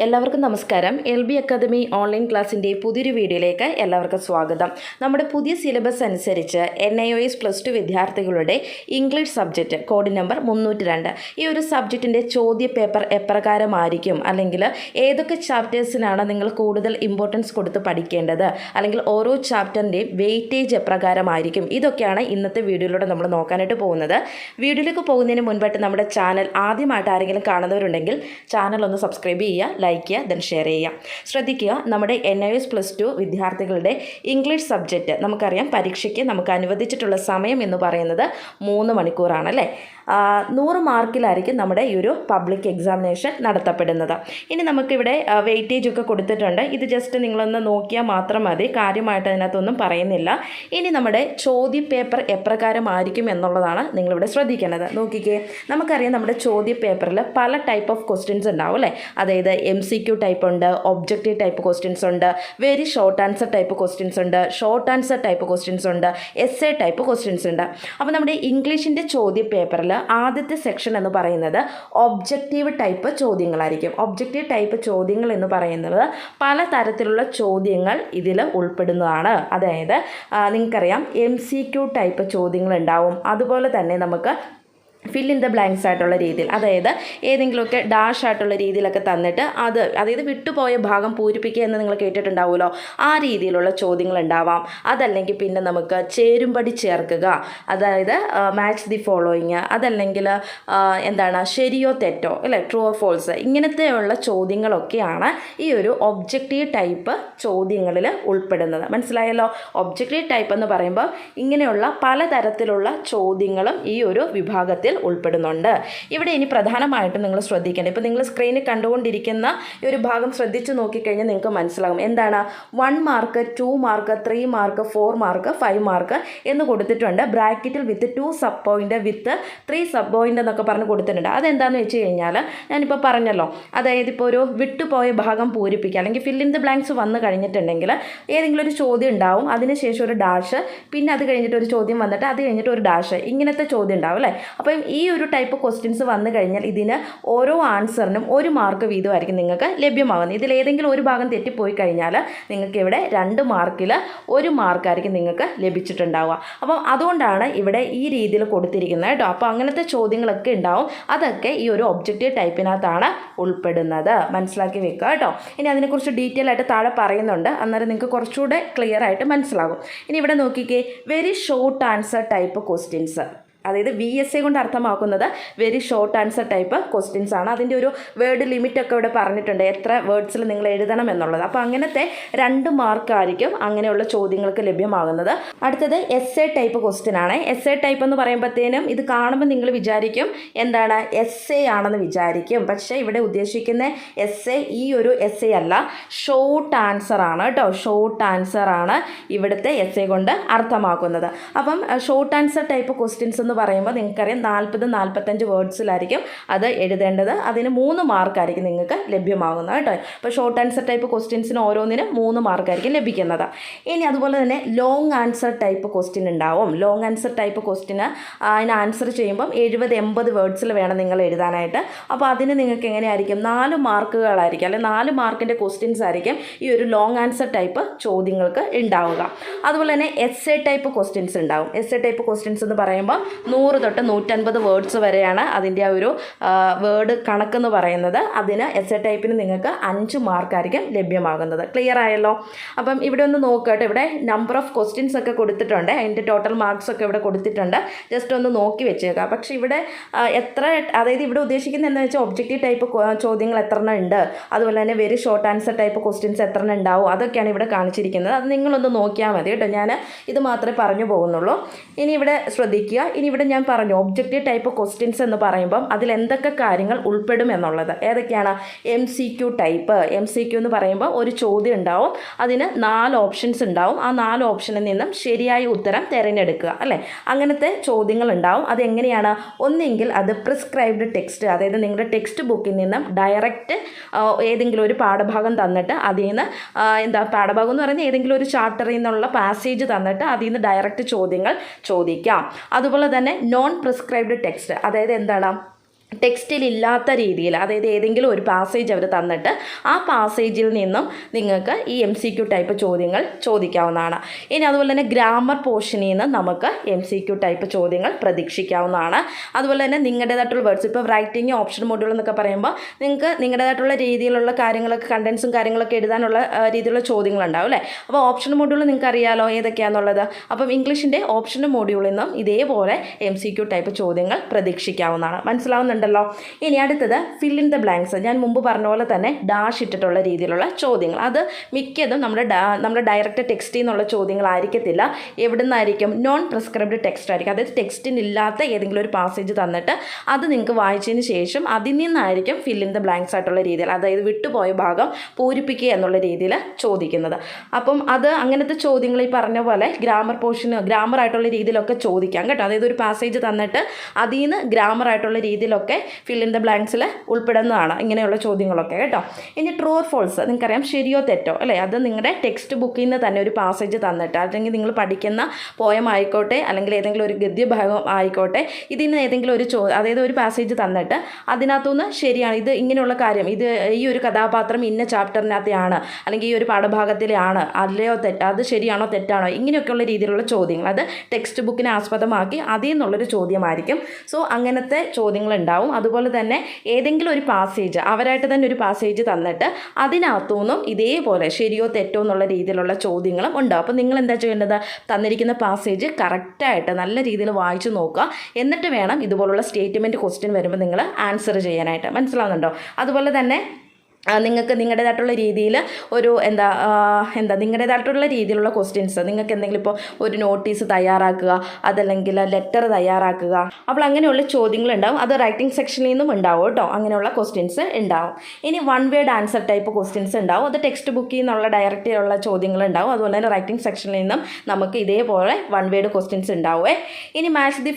എല്ലാവർക്കും നമസ്കാരം. L B academy online ക്ലാസ്സിന്റെ പുതിയൊരു വീഡിയോയിലേക്ക് എല്ലാവർക്കും സ്വാഗതം. നമ്മുടെ പുതിയ സിലബസ് അനുസരിച്ച് N I O S plus two വിദ്യാർത്ഥികളുടെ ഇംഗ്ലീഷ് സബ്ജക്റ്റ് കോഡ് നമ്പർ മുന്നൂറ്റി രണ്ട് ഈ ഒരു സബ്ജക്റ്റിന്റെ ചോദ്യ പേപ്പർ എപ്രകാരമായിരിക്കും? അല്ലെങ്കിൽ ഏതൊക്കെ ചാപ്റ്റേഴ്സിനാണ് നിങ്ങൾ കൂടുതൽ ഇമ്പോർട്ടൻസ് കൊടുത്ത് പഠിക്കേണ്ടത്? അല്ലെങ്കിൽ ഓരോ ചാപ്റ്ററിന്റെയും വെയിറ്റേജ് എപ്രകാരമായിരിക്കും? ഇതൊക്കെയാണ് ഇന്നത്തെ വീഡിയോയിലൂടെ നമ്മൾ നോക്കാനായിട്ട് പോകുന്നത്. വീഡിയോയിലേക്ക് പോകുന്നതിന് മുൻപായിട്ട് നമ്മുടെ ചാനൽ ആദ്യമായിട്ട് ആരെങ്കിലും കാണുന്നവരുണ്ടെങ്കിൽ ചാനൽ ഒന്ന് സബ്സ്ക്രൈബ് ചെയ്യുക ലൈക്ക് ചെയ്യുക ദെൻ ഷെയർ ചെയ്യുക. ശ്രദ്ധിക്കുക നമ്മുടെ N I S plus two വിദ്യാർത്ഥികളുടെ ഇംഗ്ലീഷ് സബ്ജക്റ്റ് നമുക്കറിയാം പരീക്ഷയ്ക്ക് നമുക്ക് അനുവദിച്ചിട്ടുള്ള സമയം എന്ന് പറയുന്നത് മൂന്ന് മണിക്കൂറാണ് അല്ലേ? നൂറ് മാർക്കിലായിരിക്കും നമ്മുടെ ഈ ഒരു പബ്ലിക് എക്സാമിനേഷൻ നടത്തപ്പെടുന്നത്. ഇനി നമുക്കിവിടെ വെയിറ്റേജ് ഒക്കെ കൊടുത്തിട്ടുണ്ട്. ഇത് ജസ്റ്റ് നിങ്ങളൊന്ന് നോക്കിയാൽ മാത്രം മതി. കാര്യമായിട്ട് അതിനകത്തൊന്നും പറയുന്നില്ല. ഇനി നമ്മുടെ ചോദ്യ പേപ്പർ എപ്രകാരമായിരിക്കും എന്നുള്ളതാണ് നിങ്ങളിവിടെ ശ്രദ്ധിക്കേണ്ടത്. നോക്കിക്കേ നമുക്കറിയാം നമ്മുടെ ചോദ്യ പേപ്പറിൽ പല ടൈപ്പ് ഓഫ് ക്വസ്റ്റ്യൻസ് ഉണ്ടാവും അല്ലേ? അതായത് എം സി ക്യു ടൈപ്പ് ഉണ്ട് ഒബ്ജക്റ്റീവ് ടൈപ്പ് ക്വസ്റ്റ്യൻസ് ഉണ്ട് very short answer type questions ഉണ്ട് ഷോർട്ട് ആൻസർ ടൈപ്പ് ക്വസ്റ്റ്യൻസ് ഉണ്ട് എസ് എ ടൈപ്പ് ക്വസ്റ്റ്യൻസ് ഉണ്ട്. അപ്പോൾ നമ്മുടെ ഇംഗ്ലീഷിന്റെ ചോദ്യ പേപ്പറിൽ ആദ്യത്തെ സെക്ഷൻ എന്ന് പറയുന്നത് ഒബ്ജക്റ്റീവ് ടൈപ്പ് ചോദ്യങ്ങളായിരിക്കും. ഒബ്ജക്റ്റീവ് ടൈപ്പ് ചോദ്യങ്ങൾ എന്ന് പറയുന്നത് പല തരത്തിലുള്ള ചോദ്യങ്ങൾ ഇതിൽ ഉൾപ്പെടുന്നതാണ്. അതായത് നിങ്ങൾക്കറിയാം എം സി ക്യു ടൈപ്പ് ചോദ്യങ്ങൾ ഉണ്ടാവും. അതുപോലെ തന്നെ നമുക്ക് ഫിൽ ഇൻ ദ ബ്ലാങ്ക്സ് ആയിട്ടുള്ള രീതിയിൽ. അതായത് ഏതെങ്കിലുമൊക്കെ ഡാഷ് ആയിട്ടുള്ള രീതിയിലൊക്കെ തന്നിട്ട് അത് അതായത് വിട്ടുപോയ ഭാഗം പൂരിപ്പിക്കുക എന്ന് നിങ്ങൾ കേട്ടിട്ടുണ്ടാവുമല്ലോ. ആ രീതിയിലുള്ള ചോദ്യങ്ങൾ ഉണ്ടാവാം. അതല്ലെങ്കിൽ പിന്നെ നമുക്ക് ചേരുംപടി ചേർക്കുക. അതായത് മാച്ച് ദി ഫോളോയിങ് അതല്ലെങ്കിൽ എന്താണ് ശരിയോ തെറ്റോ അല്ലേ? ട്രൂ ഓർ ഫോൾസ് ഇങ്ങനത്തെയുള്ള ചോദ്യങ്ങളൊക്കെയാണ് ഈ ഒരു ഒബ്ജക്റ്റീവ് ടൈപ്പ് ചോദ്യങ്ങളിൽ ഉൾപ്പെടുന്നത്. മനസ്സിലായല്ലോ? ഒബ്ജക്റ്റീവ് ടൈപ്പ് എന്ന് പറയുമ്പോൾ ഇങ്ങനെയുള്ള പലതരത്തിലുള്ള ചോദ്യങ്ങളും ഈ ഒരു വിഭാഗത്തിൽ ഉൾപ്പെടുന്നുണ്ട്. ഇവിടെ ഇനി പ്രധാനമായിട്ടും നിങ്ങൾ ശ്രദ്ധിക്കേണ്ടത് ഇപ്പോൾ നിങ്ങൾ സ്ക്രീനിൽ കണ്ടുകൊണ്ടിരിക്കുന്ന ഈ ഒരു ഭാഗം ശ്രദ്ധിച്ച് നോക്കിക്കഴിഞ്ഞാൽ നിങ്ങൾക്ക് മനസ്സിലാകും. എന്താണ്? One mark two mark three mark four mark five mark എന്ന് കൊടുത്തിട്ടുണ്ട്. ബ്രാക്കറ്റിൽ with two sub point with three sub point എന്നൊക്കെ പറഞ്ഞ് കൊടുത്തിട്ടുണ്ട്. അതെന്താണെന്ന് വെച്ച് കഴിഞ്ഞാൽ ഞാനിപ്പോൾ പറഞ്ഞല്ലോ അതായത് ഇപ്പോൾ ഒരു വിട്ടുപോയ ഭാഗം പൂരിപ്പിക്കുക അല്ലെങ്കിൽ ഫില്ലിൻ ദ ബ്ലാങ്ക്സ് വന്നു കഴിഞ്ഞിട്ടുണ്ടെങ്കിൽ ഏതെങ്കിലും ഒരു ചോദ്യം ഉണ്ടാവും അതിനുശേഷം ഒരു ഡാഷ് പിന്നെ അത് കഴിഞ്ഞിട്ട് ഒരു ചോദ്യം വന്നിട്ട് അത് കഴിഞ്ഞിട്ട് ഒരു ഡാഷ് ഇങ്ങനത്തെ ചോദ്യം ഉണ്ടാവും അല്ലേ? ഈ ഒരു ടൈപ്പ് ക്വസ്റ്റ്യൻസ് വന്നു കഴിഞ്ഞാൽ ഇതിന് ഓരോ ആൻസറിനും ഒരു മാർക്ക് വീതമായിരിക്കും നിങ്ങൾക്ക് ലഭ്യമാകുന്നത് ഇതിൽ ഏതെങ്കിലും ഒരു ഭാഗം തെറ്റിപ്പോയി കഴിഞ്ഞാൽ നിങ്ങൾക്ക് ഇവിടെ രണ്ട് മാർക്കിൽ ഒരു മാർക്കായിരിക്കും നിങ്ങൾക്ക് ലഭിച്ചിട്ടുണ്ടാവുക. അപ്പം അതുകൊണ്ടാണ് ഇവിടെ ഈ രീതിയിൽ കൊടുത്തിരിക്കുന്നത് കേട്ടോ. അപ്പോൾ അങ്ങനത്തെ ചോദ്യങ്ങളൊക്കെ ഉണ്ടാവും. അതൊക്കെ ഈ ഒരു ഒബ്ജക്റ്റീവ് ടൈപ്പിനകത്താണ് ഉൾപ്പെടുന്നത്. മനസ്സിലാക്കി വെക്കുക കേട്ടോ. ഇനി അതിനെക്കുറിച്ച് ഡീറ്റെയിൽ ആയിട്ട് താഴെ പറയുന്നുണ്ട്. അന്നേരം നിങ്ങൾക്ക് കുറച്ചുകൂടെ ക്ലിയർ ആയിട്ട് മനസ്സിലാകും. ഇനി ഇവിടെ നോക്കിക്കേ. Very short answer type questions അതായത് വി എസ് എ കൊണ്ട് അർത്ഥമാക്കുന്നത് very short answer type questions ആണ്. അതിന്റെ ഒരു വേർഡ് ലിമിറ്റൊക്കെ ഇവിടെ പറഞ്ഞിട്ടുണ്ട്. എത്ര വേർഡ്സിൽ നിങ്ങൾ എഴുതണം എന്നുള്ളത്. അപ്പോൾ അങ്ങനത്തെ രണ്ട് മാർക്കായിരിക്കും അങ്ങനെയുള്ള ചോദ്യങ്ങൾക്ക് ലഭ്യമാകുന്നത്. അടുത്തത് എസ് എ ടൈപ്പ് ക്വസ്റ്റ്യൻ ആണ്. എസ് എ ടൈപ്പ് എന്ന് പറയുമ്പോഴത്തേനും ഇത് കാണുമ്പോൾ നിങ്ങൾ വിചാരിക്കും എന്താണ് എസ് എ ആണെന്ന് വിചാരിക്കും. പക്ഷേ ഇവിടെ ഉദ്ദേശിക്കുന്ന എസ് എ ഈ ഒരു എസ് എ അല്ല. ഷോർട്ട് ആൻസർ ആണ് കേട്ടോ ഷോർട്ട് ആൻസർ ആണ് ഇവിടുത്തെ എസ് എ കൊണ്ട് അർത്ഥമാക്കുന്നത്. അപ്പം ഷോർട്ട് ആൻസർ ടൈപ്പ് ക്വസ്റ്റ്യൻസ് എന്ന് പറയുമ്പോൾ നിങ്ങൾക്കറിയാം നാൽപ്പത് നാൽപ്പത്തഞ്ച് വേർഡ്സിലായിരിക്കും അത് എഴുതേണ്ടത്. അതിന് മൂന്ന് മാർക്കായിരിക്കും നിങ്ങൾക്ക് ലഭ്യമാകുന്നത് കേട്ടോ. ഇപ്പോൾ ഷോർട്ട് ആൻസർ ടൈപ്പ് ക്വസ്റ്റ്യൻസിന് ഓരോന്നിനും മൂന്ന് മാർക്കായിരിക്കും ലഭിക്കുന്നത്. ഇനി അതുപോലെ തന്നെ ലോങ് ആൻസർ ടൈപ്പ് ക്വസ്റ്റ്യൻ ഉണ്ടാവും. ലോങ് ആൻസർ ടൈപ്പ് ക്വസ്റ്റ്യന് അതിന് ആൻസർ ചെയ്യുമ്പം എഴുപത് എൺപത് വേർഡ്സിൽ വേണം നിങ്ങൾ എഴുതാനായിട്ട്. അപ്പോൾ അതിന് നിങ്ങൾക്ക് എങ്ങനെയായിരിക്കും? നാല് മാർക്കുകളായിരിക്കും അല്ലെങ്കിൽ നാല് മാർക്കിന്റെ ക്വസ്റ്റ്യൻസ് ആയിരിക്കും ഈ ഒരു ലോങ് ആൻസർ ടൈപ്പ് ചോദ്യങ്ങൾക്ക് ഉണ്ടാവുക. അതുപോലെ തന്നെ എസ് എ ടൈപ്പ് ക്വസ്റ്റ്യൻസ് ഉണ്ടാവും. എസ് എ ടൈപ്പ് ക്വസ്റ്റ്യൻസ് എന്ന് പറയുമ്പോൾ നൂറ് തൊട്ട് നൂറ്റൻപത് വേർഡ്സ് വരെയാണ് അതിന്റെ ആ ഒരു വേർഡ് കണക്കെന്ന് പറയുന്നത്. അതിന് എസ് എ ടൈപ്പിന് നിങ്ങൾക്ക് അഞ്ച് മാർക്കായിരിക്കും ലഭ്യമാകുന്നത്. ക്ലിയർ ആയല്ലോ? അപ്പം ഇവിടെ ഒന്ന് നോക്കട്ടെ ഇവിടെ നമ്പർ ഓഫ് ക്വസ്റ്റ്യൻസ് ഒക്കെ കൊടുത്തിട്ടുണ്ട്. അതിന്റെ ടോട്ടൽ മാർക്സ് ഒക്കെ ഇവിടെ കൊടുത്തിട്ടുണ്ട്. ജസ്റ്റ് ഒന്ന് നോക്കി വെച്ചേക്കുക പക്ഷേ ഇവിടെ എത്ര അതായത് ഇവിടെ ഉദ്ദേശിക്കുന്നത് എന്താ വെച്ചാൽ ഒബ്ജക്റ്റീവ് ടൈപ്പ് ചോദ്യങ്ങൾ എത്ര എണ്ണം ഉണ്ട്? അതുപോലെ തന്നെ very short answer type questions എത്ര എണ്ണം ഉണ്ടാവും? അതൊക്കെയാണ് ഇവിടെ കാണിച്ചിരിക്കുന്നത്. അത് നിങ്ങളൊന്ന് നോക്കിയാൽ മതി കേട്ടോ. ഞാൻ ഇത് മാത്രമേ പറഞ്ഞു പോകുന്നുള്ളൂ. ഇനി ഇവിടെ ശ്രദ്ധിക്കുക. ഇനി ഇവിടെ ഞാൻ പറഞ്ഞു ഒബ്ജക്റ്റീവ് ടൈപ്പ് ക്വസ്റ്റ്യൻസ് എന്ന് പറയുമ്പം അതിൽ എന്തൊക്കെ കാര്യങ്ങൾ ഉൾപ്പെടും എന്നുള്ളത്. ഏതൊക്കെയാണ്? M C Q type M C Q എന്ന് പറയുമ്പോൾ ഒരു ചോദ്യം ഉണ്ടാവും അതിന് നാല് ഓപ്ഷൻസ് ഉണ്ടാവും. ആ നാല് ഓപ്ഷനിൽ നിന്നും ശരിയായ ഉത്തരം തിരഞ്ഞെടുക്കുക അല്ലേ? അങ്ങനത്തെ ചോദ്യങ്ങൾ ഉണ്ടാവും. അതെങ്ങനെയാണ് ഒന്നെങ്കിൽ അത് പ്രിസ്ക്രൈബ്ഡ് ടെക്സ്റ്റ് അതായത് നിങ്ങളുടെ ടെക്സ്റ്റ് ബുക്കിൽ നിന്നും ഡയറക്റ്റ് ഏതെങ്കിലും ഒരു പാഠഭാഗം തന്നിട്ട് അതിൽ നിന്ന് എന്താ പാഠഭാഗം എന്ന് പറയുന്നത് ഏതെങ്കിലും ഒരു ചാപ്റ്ററിൽ നിന്നുള്ള പാസേജ് തന്നിട്ട് അതിൽ നിന്ന് ഡയറക്റ്റ് ചോദ്യങ്ങൾ ചോദിക്കാം. അതുപോലെ തന്നെ നോൺ പ്രിസ്ക്രൈബ്ഡ് ടെക്സ്റ്റ് അതായത് എന്താണ് ടെക്സ്റ്റിൽ ഇല്ലാത്ത രീതിയിൽ അതായത് ഏതെങ്കിലും ഒരു പാസേജ് അവർ തന്നിട്ട് ആ പാസേജിൽ നിന്നും നിങ്ങൾക്ക് ഈ എം സി ക്യു ടൈപ്പ് ചോദ്യങ്ങൾ ചോദിക്കാവുന്നതാണ്. ഇനി അതുപോലെ തന്നെ ഗ്രാമർ പോർഷനിൽ നിന്ന് നമുക്ക് എം സി ക്യു ടൈപ്പ് ചോദ്യങ്ങൾ പ്രതീക്ഷിക്കാവുന്നതാണ്. അതുപോലെ തന്നെ നിങ്ങളുടേതായിട്ടുള്ള വേർഡ്സ് ഇപ്പോൾ റൈറ്റിംഗ് ഓപ്ഷൻ മോഡ്യൂൾ എന്നൊക്കെ പറയുമ്പോൾ നിങ്ങൾക്ക് നിങ്ങളുടേതായിട്ടുള്ള രീതിയിലുള്ള കാര്യങ്ങളൊക്കെ കണ്ടൻസും കാര്യങ്ങളൊക്കെ എഴുതാനുള്ള രീതിയിലുള്ള ചോദ്യങ്ങളുണ്ടാവും അല്ലേ? അപ്പോൾ ഓപ്ഷൻ മോഡ്യൂൾ നിങ്ങൾക്ക് അറിയാലോ ഏതൊക്കെയാണെന്നുള്ളത് അപ്പം ഇംഗ്ലീഷിന്റെ ഓപ്ഷൻ മോഡ്യൂളിൽ നിന്നും ഇതേപോലെ എം സി ക്യു ടൈപ്പ് ചോദ്യങ്ങൾ പ്രതീക്ഷിക്കാവുന്നതാണ്. മനസ്സിലാവുന്നുണ്ടല്ലോ ഇനി അടുത്തത് ഫിൽ ഇൻ ദ ബ്ലാങ്ക്സ് ഞാൻ മുമ്പ് പറഞ്ഞ പോലെ തന്നെ ഡാഷ് ഇട്ടിട്ടുള്ള രീതിയിലുള്ള ചോദ്യങ്ങൾ. അത് മിക്കതും നമ്മുടെ നമ്മുടെ ഡയറക്റ്റ് ടെക്സ്റ്റിൽ നിന്നുള്ള ചോദ്യങ്ങളായിരിക്കത്തില്ല. എവിടെ നിന്നായിരിക്കും നോൺ പ്രിസ്ക്രൈബ്ഡ് ടെക്സ്റ്റ് ആയിരിക്കും. അതായത് ടെക്സ്റ്റിന് ഇല്ലാത്ത ഏതെങ്കിലും ഒരു പാസേജ് തന്നിട്ട് അത് നിങ്ങൾക്ക് വായിച്ചതിന് ശേഷം അതിൽ നിന്നായിരിക്കും ഫിൽ ഇൻ ദ ബ്ലാങ്ക്സ് ആയിട്ടുള്ള രീതിയിൽ അതായത് വിട്ടുപോയ ഭാഗം പൂരിപ്പിക്കുക എന്നുള്ള രീതിയിൽ ചോദിക്കുന്നത്. അപ്പം അത് അങ്ങനത്തെ ചോദ്യങ്ങൾ ഈ പറഞ്ഞ പോലെ ഗ്രാമർ പോർഷൻ ഗ്രാമർ ആയിട്ടുള്ള രീതിയിലൊക്കെ ചോദിക്കാം കേട്ടോ. അതായത് ഒരു പാസേജ് തന്നിട്ട് അതിൽ നിന്ന് ഗ്രാമർ ആയിട്ടുള്ള രീതിയിലൊക്കെ ഫിൽ ഇൻ ദ ബ്ലാങ്ക്സിൽ ഉൾപ്പെടുന്നതാണ്. ഇങ്ങനെയുള്ള ചോദ്യങ്ങളൊക്കെ കേട്ടോ. ഇനി ട്രൂ ഓർ ഫോൾസ് നിങ്ങൾക്കറിയാം ശരിയോ തെറ്റോ? അല്ലേ? അത് നിങ്ങളുടെ ടെക്സ്റ്റ് ബുക്കിൽ നിന്ന് തന്നെ ഒരു പാസേജ് തന്നിട്ട് അല്ലെങ്കിൽ നിങ്ങൾ പഠിക്കുന്ന പോയം ആയിക്കോട്ടെ അല്ലെങ്കിൽ ഏതെങ്കിലും ഒരു ഗദ്യഭാഗം ആയിക്കോട്ടെ ഇതിൽ നിന്ന് ഏതെങ്കിലും ഒരു ചോ അതായത് ഒരു പാസേജ് തന്നിട്ട് അതിനകത്തുനിന്ന് ശരിയാണ്. ഇത് ഇങ്ങനെയുള്ള കാര്യം ഇത് ഈ ഒരു കഥാപാത്രം ഇന്ന ചാപ്റ്ററിനകത്തെയാണ് അല്ലെങ്കിൽ ഈ ഒരു പാഠഭാഗത്തിലെയാണ് അല്ലയോ തെറ്റ് അത് ശരിയാണോ തെറ്റാണോ ഇങ്ങനെയൊക്കെയുള്ള രീതിയിലുള്ള ചോദ്യങ്ങൾ. അത് ടെക്സ്റ്റ് ബുക്കിനെ ആസ്പദമാക്കി അതിൽ നിന്നുള്ളൊരു ചോദ്യമായിരിക്കും. സോ അങ്ങനത്തെ ചോദ്യങ്ങൾ ഉണ്ടാവും. അതുപോലെ തന്നെ ഏതെങ്കിലും ഒരു പാസേജ് അവരായിട്ട് തന്നെ ഒരു പാസേജ് തന്നിട്ട് അതിനകത്തുനിന്നും ഇതേപോലെ ശരിയോ തെറ്റോ എന്നുള്ള രീതിയിലുള്ള ചോദ്യങ്ങളും ഉണ്ടാവും അപ്പോൾ നിങ്ങൾ എന്താ ചെയ്യേണ്ടത്? തന്നിരിക്കുന്ന പാസേജ് കറക്റ്റായിട്ട് നല്ല രീതിയിൽ വായിച്ചു നോക്കുക. എന്നിട്ട് വേണം ഇതുപോലുള്ള സ്റ്റേറ്റ്മെന്റ് ക്വസ്റ്റ്യൻ വരുമ്പോൾ നിങ്ങൾ ആൻസർ ചെയ്യാനായിട്ട്. മനസ്സിലാവുന്നുണ്ടോ? അതുപോലെ തന്നെ നിങ്ങൾക്ക് നിങ്ങളുടേതായിട്ടുള്ള രീതിയിൽ ഒരു എന്താ എന്താ നിങ്ങളുടേതായിട്ടുള്ള രീതിയിലുള്ള ക്വസ്റ്റ്യൻസ് നിങ്ങൾക്ക് എന്തെങ്കിലും ഇപ്പോൾ ഒരു നോട്ടീസ് തയ്യാറാക്കുക അതല്ലെങ്കിൽ ലെറ്റർ തയ്യാറാക്കുക അപ്പോൾ അങ്ങനെയുള്ള ചോദ്യങ്ങൾ ഉണ്ടാവും അത് റൈറ്റിംഗ് സെക്ഷനിൽ നിന്നും ഉണ്ടാവും കേട്ടോ. അങ്ങനെയുള്ള ക്വസ്റ്റ്യൻസ് ഉണ്ടാവും. ഇനി one word answer type questions ഉണ്ടാവും. അത് ടെക്സ്റ്റ് ബുക്കിൽ നിന്നുള്ള ഡയറക്റ്റ് ഉള്ള ചോദ്യങ്ങൾ ഉണ്ടാവും അതുപോലെ തന്നെ റൈറ്റിംഗ് സെക്ഷനിൽ നിന്നും നമുക്ക് ഇതേപോലെ വൺ വേർഡ് ക്വസ്റ്റ്യൻസ് ഉണ്ടാവേ ഇനി match the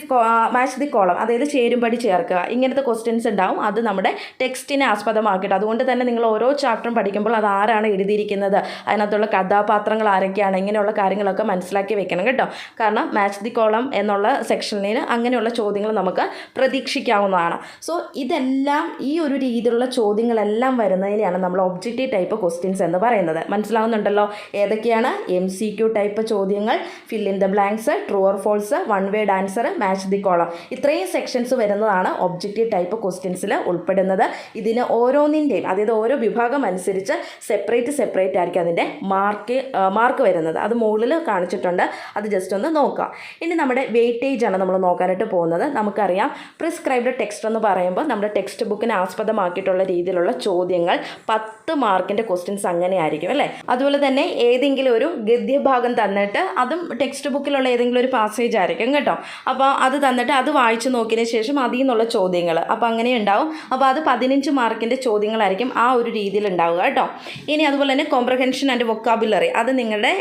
match the column അതായത് ചേരുംപടി ചേർക്കുക. ഇങ്ങനത്തെ ക്വസ്റ്റ്യൻസ് ഉണ്ടാവും. അത് നമ്മുടെ ടെക്സ്റ്റിനെ ആസ്പദമാക്കിയിട്ട് അതുകൊണ്ട് തന്നെ നിങ്ങൾ ഓരോ ചാപ്റ്ററും പഠിക്കുമ്പോൾ അത് ആരാണ് എഴുതിയിരിക്കുന്നത്? അതിനകത്തുള്ള കഥാപാത്രങ്ങൾ ആരൊക്കെയാണ്? ഇങ്ങനെയുള്ള കാര്യങ്ങളൊക്കെ മനസ്സിലാക്കി വെക്കണം കേട്ടോ. കാരണം മാച്ച് ദി കോളം എന്നുള്ള സെക്ഷനിൽ അങ്ങനെയുള്ള ചോദ്യങ്ങൾ നമുക്ക് പ്രതീക്ഷിക്കാവുന്നതാണ്. സോ ഇതെല്ലാം ഈ ഒരു രീതിയിലുള്ള ചോദ്യങ്ങളെല്ലാം വരുന്നതിനെയാണ് നമ്മൾ ഒബ്ജക്റ്റീവ് ടൈപ്പ് ക്വസ്റ്റ്യൻസ് എന്ന് പറയുന്നത്. മനസ്സിലാവുന്നുണ്ടല്ലോ? ഏതൊക്കെയാണ് എം സി ക്യു ടൈപ്പ് ചോദ്യങ്ങൾ? Fill in the blanks true or false one word answer match the column ഇത്രയും സെക്ഷൻസ് വരുന്നതാണ് ഒബ്ജക്റ്റീവ് ടൈപ്പ് ക്വസ്റ്റ്യൻസിൽ ഉൾപ്പെടുന്നത്. ഇതിന് ഓരോന്നിന്റെയും അതായത് ഓരോ വിഭാഗം അനുസരിച്ച് സെപ്പറേറ്റ് സെപ്പറേറ്റ് ആയിരിക്കും അതിന്റെ മാർക്ക് മാർക്ക് വരുന്നത്. അത് മുകളിൽ കാണിച്ചിട്ടുണ്ട്. അത് ജസ്റ്റ് ഒന്ന് നോക്കുക ഇനി നമ്മുടെ വെയിറ്റേജ് ആണ് നമ്മൾ നോക്കാനായിട്ട് പോകുന്നത്. നമുക്കറിയാം പ്രിസ്ക്രൈബ്ഡ് ടെക്സ്റ്റ് എന്ന് പറയുമ്പോൾ നമ്മുടെ ടെക്സ്റ്റ് ബുക്കിനെ ആസ്പദമാക്കിയിട്ടുള്ള രീതിയിലുള്ള ചോദ്യങ്ങൾ പത്ത് മാർക്കിന്റെ ക്വസ്റ്റ്യൻസ് അങ്ങനെ ആയിരിക്കും അല്ലേ? അതുപോലെ തന്നെ ഏതെങ്കിലും ഒരു ഗദ്യഭാഗം തന്നിട്ട് അതും ടെക്സ്റ്റ് ബുക്കിലുള്ള ഏതെങ്കിലും ഒരു പാസേജ് ആയിരിക്കും കേട്ടോ. അപ്പോൾ അത് തന്നിട്ട് അത് വായിച്ചു നോക്കിയതിന് ശേഷം അതിൽ നിന്നുള്ള ചോദ്യങ്ങൾ. അപ്പോൾ അങ്ങനെ ഉണ്ടാവും. അപ്പോൾ അത് പതിനഞ്ച് മാർക്കിന്റെ ചോദ്യങ്ങളായിരിക്കും ആ ഒരു രീതിയിൽ ഉണ്ടാവുക കേട്ടോ. ഇനി അതുപോലെ തന്നെ കോംപ്രഹെൻഷൻ ആൻഡ് വൊക്കാബുലറി അത് നിങ്ങളുടെ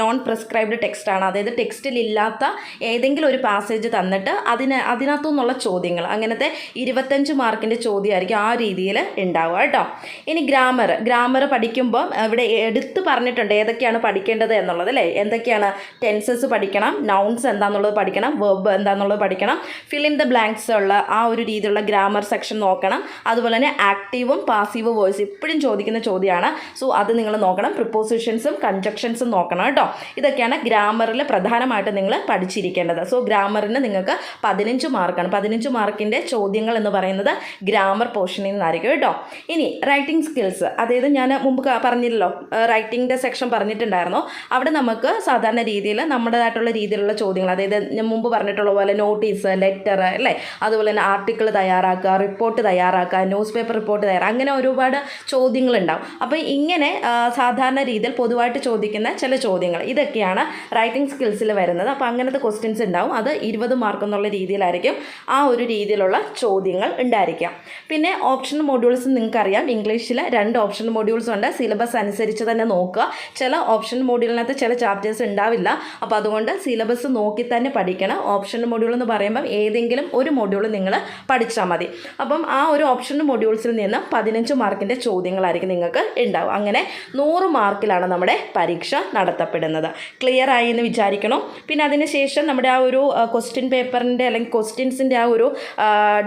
നോൺ പ്രിസ്ക്രൈബ്ഡ് ടെക്സ്റ്റാണ് അതായത് ടെക്സ്റ്റിൽ ഇല്ലാത്ത ഏതെങ്കിലും ഒരു പാസേജ് തന്നിട്ട് അതിന് അതിനകത്തു നിന്നുള്ള ചോദ്യങ്ങൾ അങ്ങനത്തെ ഇരുപത്തഞ്ച് മാർക്കിന്റെ ചോദ്യമായിരിക്കും ആ രീതിയിൽ ഉണ്ടാവുക കേട്ടോ. ഇനി ഗ്രാമർ ഗ്രാമർ പഠിക്കുമ്പോൾ ഇവിടെ എടുത്ത് പറഞ്ഞിട്ടുണ്ട് ഏതൊക്കെയാണ് പഠിക്കേണ്ടത് എന്നുള്ളത് അല്ലേ? എന്തൊക്കെയാണ് ടെൻസസ് പഠിക്കണം നൗൺസ് എന്താണെന്നുള്ളത് പഠിക്കണം വെർബ് എന്താണെന്നുള്ളത് പഠിക്കണം ഫിൽ ഇൻ ദ ബ്ലാങ്ക്സ് ഉള്ള ആ ഒരു രീതിയിലുള്ള ഗ്രാമർ സെക്ഷൻ നോക്കണം. അതുപോലെ തന്നെ ആക്റ്റീവും പാസീവ് വോയിസ് ഇപ്പോഴും ചോദിക്കുന്ന ചോദ്യമാണ് സോ അത് നിങ്ങൾ നോക്കണം. പ്രിപ്പോസിഷൻസും കൺജക്ഷൻസും നോക്കണം കേട്ടോ. ഇതൊക്കെയാണ് ഗ്രാമറിൽ പ്രധാനമായിട്ട് നിങ്ങൾ പഠിച്ചിരിക്കേണ്ടത്. സോ ഗ്രാമറിന് നിങ്ങൾക്ക് പതിനഞ്ച് മാർക്കാണ് പതിനഞ്ച് മാർക്കിന്റെ ചോദ്യങ്ങൾ എന്ന് പറയുന്നത് ഗ്രാമർ പോർഷനിൽ നിന്നായിരിക്കും കേട്ടോ. ഇനി റൈറ്റിംഗ് സ്കിൽസ് അതായത് ഞാൻ മുമ്പ് പറഞ്ഞില്ലല്ലോ. റൈറ്റിംഗിന്റെ സെക്ഷൻ പറഞ്ഞിട്ടുണ്ടായിരുന്നു. അവിടെ നമുക്ക് സാധാരണ രീതിയിൽ നമ്മുടേതായിട്ടുള്ള രീതിയിലുള്ള ചോദ്യങ്ങൾ അതായത് ഞാൻ മുമ്പ് പറഞ്ഞിട്ടുള്ള പോലെ നോട്ടീസ് ലെറ്റർ അല്ലേ? അതുപോലെ തന്നെ ആർട്ടിക്കിൾ തയ്യാറാക്കുക റിപ്പോർട്ട് തയ്യാറാക്കുക ന്യൂസ് പേപ്പർ റിപ്പോർട്ട് തയ്യാറാക്കുക അങ്ങനെ ഒരുപാട് ചോദ്യങ്ങളുണ്ടാവും. അപ്പോൾ ഇങ്ങനെ സാധാരണ രീതിയിൽ പൊതുവായിട്ട് ചോദിക്കുന്ന ചില ചോദ്യങ്ങൾ. ഇതൊക്കെയാണ് റൈറ്റിംഗ് സ്കിൽസിൽ വരുന്നത്. അപ്പോൾ അങ്ങനത്തെ ക്വസ്റ്റ്യൻസ് ഉണ്ടാവും. അത് ഇരുപത് മാർക്ക് എന്നുള്ള രീതിയിലായിരിക്കും ആ ഒരു രീതിയിലുള്ള ചോദ്യങ്ങൾ ഉണ്ടായിരിക്കാം പിന്നെ ഓപ്ഷൻ മൊഡ്യൂൾസ് നിങ്ങൾക്കറിയാം. ഇംഗ്ലീഷിൽ രണ്ട് ഓപ്ഷൻ മൊഡ്യൂൾസ് ഉണ്ട്. സിലബസ് അനുസരിച്ച് തന്നെ നോക്കുക. ചില ഓപ്ഷൻ മൊഡ്യൂളിനകത്ത് ചില ചാപ്റ്റേഴ്സ് ഉണ്ടാവില്ല. അപ്പോൾ അതുകൊണ്ട് സിലബസ് നോക്കി തന്നെ പഠിക്കണം. ഓപ്ഷൻ മൊഡ്യൂൾ എന്ന് പറയുമ്പം ഏതെങ്കിലും ഒരു മൊഡ്യൂൾ നിങ്ങൾ പഠിച്ചാൽ മതി. അപ്പം ആ ഒരു ഓപ്ഷൻ മൊഡ്യൂൾസിൽ നിന്ന് പതിനഞ്ച് മാർക്കിന്റെ മാർക്കിന്റെ ചോദ്യങ്ങളായിരിക്കും നിങ്ങൾക്ക് ഉണ്ടാവും അങ്ങനെ നൂറ് മാർക്കിലാണ് നമ്മുടെ പരീക്ഷ നടത്തപ്പെടുന്നത്. ക്ലിയർ ആയി എന്ന് വിചാരിക്കണം? പിന്നെ അതിനുശേഷം നമ്മുടെ ആ ഒരു ക്വസ്റ്റ്യൻ പേപ്പറിന്റെ അല്ലെങ്കിൽ ക്വസ്റ്റ്യൻസിന്റെ ആ ഒരു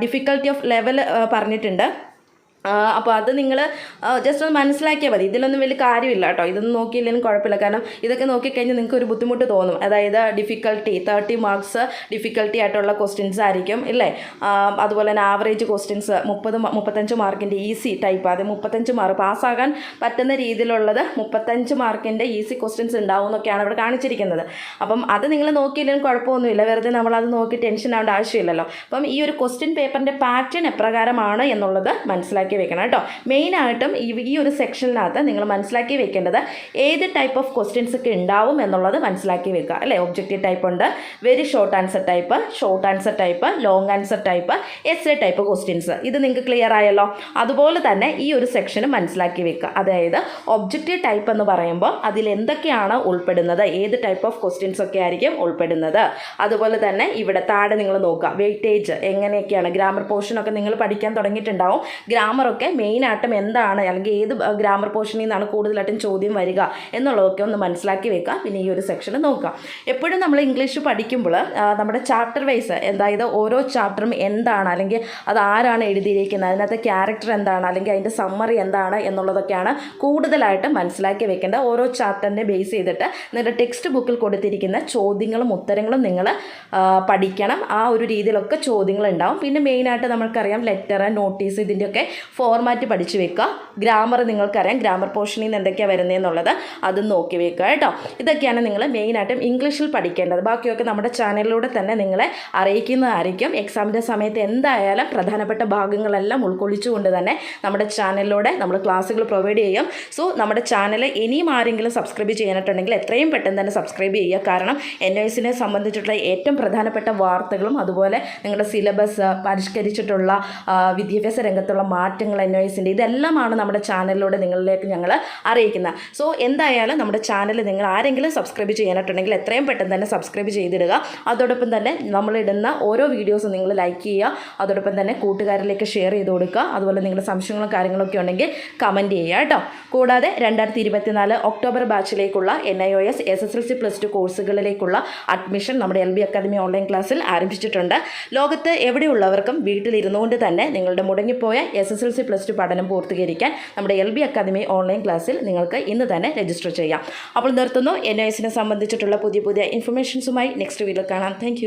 ഡിഫിക്കൽട്ടി ഓഫ് ലെവൽ പറഞ്ഞിട്ടുണ്ട്. അപ്പോൾ അത് നിങ്ങൾ ജസ്റ്റ് ഒന്ന് മനസ്സിലാക്കിയാൽ മതി. ഇതിലൊന്നും വലിയ കാര്യമില്ല കേട്ടോ. ഇതൊന്നും നോക്കിയില്ലെങ്കിലും കുഴപ്പമില്ല. കാരണം ഇതൊക്കെ നോക്കിക്കഴിഞ്ഞാൽ നിങ്ങൾക്ക് ഒരു ബുദ്ധിമുട്ട് തോന്നും. അതായത് ഡിഫിക്കൽട്ടി തേർട്ടി മാർക്സ് ഡിഫിക്കൽട്ടി ആയിട്ടുള്ള ക്വസ്റ്റ്യൻസ് ആയിരിക്കും ഇല്ലേ? അതുപോലെ തന്നെ ആവറേജ് ക്വസ്റ്റ്യൻസ് മുപ്പത് മുപ്പത്തഞ്ച് മാർക്കിന്റെ ഈസി ടൈപ്പ് അത് മുപ്പത്തഞ്ച് മാർക്ക് പാസ്സാകാൻ പറ്റുന്ന രീതിയിലുള്ളത് മുപ്പത്തഞ്ച് മാർക്കിന്റെ ഈസി ക്വസ്റ്റ്യൻസ് ഉണ്ടാവും എന്നൊക്കെയാണ് ഇവിടെ കാണിച്ചിരിക്കുന്നത്. അപ്പം അത് നിങ്ങൾ നോക്കിയില്ലെങ്കിലും കുഴപ്പമൊന്നുമില്ല. വെറുതെ നമ്മളത് നോക്കി ടെൻഷൻ ആവേണ്ട ആവശ്യമില്ലല്ലോ. അപ്പം ഈ ഒരു ക്വസ്റ്റ്യൻ പേപ്പറിന്റെ പാറ്റേൺ എപ്രകാരമാണ് എന്നുള്ളത് മനസ്സിലാക്കി വെക്കണം കേട്ടോ. മെയിനായിട്ടും ഈ ഒരു സെക്ഷനിനകത്ത് നിങ്ങൾ മനസ്സിലാക്കി വെക്കേണ്ടത് ഏത് ടൈപ്പ് ഓഫ് ക്വസ്റ്റ്യൻസ് ഒക്കെ ഉണ്ടാവും എന്നുള്ളത് മനസ്സിലാക്കി വെക്കുക. അല്ലേ? ഒബ്ജക്റ്റീവ് ടൈപ്പ് ഉണ്ട്. Very short answer type short answer type long answer type S A type questions ഇത് നിങ്ങൾക്ക് ക്ലിയർ ആയല്ലോ? അതുപോലെ തന്നെ ഈ ഒരു സെക്ഷന് മനസ്സിലാക്കി വെക്കുക. അതായത് ഒബ്ജക്റ്റീവ് ടൈപ്പ് എന്ന് പറയുമ്പോൾ അതിൽ എന്തൊക്കെയാണ് ഉൾപ്പെടുന്നത്? ഏത് ടൈപ്പ് ഓഫ് ക്വസ്റ്റ്യൻസ് ഒക്കെ ആയിരിക്കും ഉൾപ്പെടുന്നത്? അതുപോലെ തന്നെ ഇവിടെ താഴെ നിങ്ങൾ നോക്കുക. വെയിറ്റേജ് എങ്ങനെയൊക്കെയാണ്? ഗ്രാമർ പോർഷനൊക്കെ നിങ്ങൾ പഠിക്കാൻ തുടങ്ങിയിട്ടുണ്ടാവും. ഗ്രാമറൊക്കെ മെയിനായിട്ടും എന്താണ് അല്ലെങ്കിൽ ഏത് ഗ്രാമർ പോർഷനിൽ നിന്നാണ് കൂടുതലായിട്ടും ചോദ്യം വരിക എന്നുള്ളതൊക്കെ ഒന്ന് മനസ്സിലാക്കി വെക്കുക പിന്നെ ഈ ഒരു സെക്ഷൻ നോക്കുക എപ്പോഴും നമ്മൾ ഇംഗ്ലീഷ് പഠിക്കുമ്പോൾ നമ്മുടെ ചാപ്റ്റർ വൈസ് അതായത് ഓരോ ചാപ്റ്ററും എന്താണ് അല്ലെങ്കിൽ അത് ആരാണ് എഴുതിയിരിക്കുന്നത് അതിനകത്തെ ക്യാരക്ടർ എന്താണ് അല്ലെങ്കിൽ അതിന്റെ സമ്മറി എന്താണ് എന്നുള്ളതൊക്കെയാണ് കൂടുതലായിട്ട് മനസ്സിലാക്കി വെക്കേണ്ടത് ഓരോ ചാപ്റ്ററിനെ ബേസ് ചെയ്തിട്ട് നിങ്ങളുടെ ടെക്സ്റ്റ് ബുക്കിൽ കൊടുത്തിരിക്കുന്ന ചോദ്യങ്ങളും ഉത്തരങ്ങളും നിങ്ങൾ പഠിക്കണം. ആ ഒരു രീതിയിലൊക്കെ ചോദ്യങ്ങൾ ഉണ്ടാവും പിന്നെ മെയിനായിട്ട് നമുക്കറിയാം ലെറ്റർ നോട്ടീസ് ഇതിന്റെയൊക്കെ ഫോർമാറ്റ് പഠിച്ചു വെക്കുക. ഗ്രാമർ നിങ്ങൾക്കറിയാം. ഗ്രാമർ പോർഷനിൽ നിന്ന് എന്തൊക്കെയാണ് വരുന്നതെന്നുള്ളത് അതും നോക്കി വെക്കുക കേട്ടോ. ഇതൊക്കെയാണ് നിങ്ങൾ മെയിനായിട്ടും ഇംഗ്ലീഷിൽ പഠിക്കേണ്ടത്. ബാക്കിയൊക്കെ നമ്മുടെ ചാനലിലൂടെ തന്നെ നിങ്ങളെ അറിയിക്കുന്നതായിരിക്കും. എക്സാമിന്റെ സമയത്ത് എന്തായാലും പ്രധാനപ്പെട്ട ഭാഗങ്ങളെല്ലാം ഉൾക്കൊള്ളിച്ചുകൊണ്ട് തന്നെ നമ്മുടെ ചാനലിലൂടെ നമ്മൾ ക്ലാസ്സുകൾ പ്രൊവൈഡ് ചെയ്യും. സോ നമ്മുടെ ചാനൽ ഇനിയും ആരെങ്കിലും സബ്സ്ക്രൈബ് ചെയ്യാനായിട്ടുണ്ടെങ്കിൽ എത്രയും പെട്ടെന്ന് തന്നെ സബ്സ്ക്രൈബ് ചെയ്യുക. കാരണം എൻ എസിനെ സംബന്ധിച്ചിട്ടുള്ള ഏറ്റവും പ്രധാനപ്പെട്ട വാർത്തകളും അതുപോലെ നിങ്ങളുടെ സിലബസ് പരിഷ്കരിച്ചിട്ടുള്ള വിദ്യാഭ്യാസ രംഗത്തുള്ള മാറ്റങ്ങൾ എൻ ഇതെല്ലാമാണ് നമ്മുടെ ചാനലിലൂടെ നിങ്ങളിലേക്ക് ഞങ്ങൾ അറിയിക്കുന്നത്. സോ എന്തായാലും നമ്മുടെ ചാനൽ നിങ്ങൾ ആരെങ്കിലും സബ്സ്ക്രൈബ് ചെയ്യാനായിട്ടുണ്ടെങ്കിൽ എത്രയും പെട്ടെന്ന് തന്നെ സബ്സ്ക്രൈബ് ചെയ്തിടുക. അതോടൊപ്പം തന്നെ നമ്മളിടുന്ന ഓരോ വീഡിയോസും നിങ്ങൾ ലൈക്ക് ചെയ്യുക. അതോടൊപ്പം തന്നെ കൂട്ടുകാരിലേക്ക് ഷെയർ ചെയ്ത് കൊടുക്കുക. അതുപോലെ നിങ്ങളുടെ സംശയങ്ങളും കാര്യങ്ങളൊക്കെ ഉണ്ടെങ്കിൽ കമന്റ് ചെയ്യുക കേട്ടോ. കൂടാതെ രണ്ടായിരത്തി ഇരുപത്തിനാല് October ബാച്ചിലേക്കുള്ള N I O S S S L C plus two കോഴ്സുകളിലേക്കുള്ള admission നമ്മുടെ എൽ ബി അക്കാദമി ഓൺലൈൻ ക്ലാസ്സിൽ ആരംഭിച്ചിട്ടുണ്ട്. ലോകത്ത് എവിടെയുള്ളവർക്കും വീട്ടിലിരുന്നുകൊണ്ട് തന്നെ നിങ്ങളുടെ മുടങ്ങിപ്പോയ S S L C plus two പഠനം പൂർത്തീകരിക്കാൻ നമ്മുടെ എൽ ബി അക്കാദമി ഓൺലൈൻ ക്ലാസ്സിൽ നിങ്ങൾക്ക് ഇന്ന് തന്നെ രജിസ്റ്റർ ചെയ്യാം. അപ്പോൾ നിർത്തുന്നു. എൻ ഐ എസിനെ സംബന്ധിച്ചിട്ടുള്ള പുതിയ പുതിയ ഇൻഫർമേഷൻസുമായി നെക്സ്റ്റ് വീഡിയോ കാണാം. താങ്ക്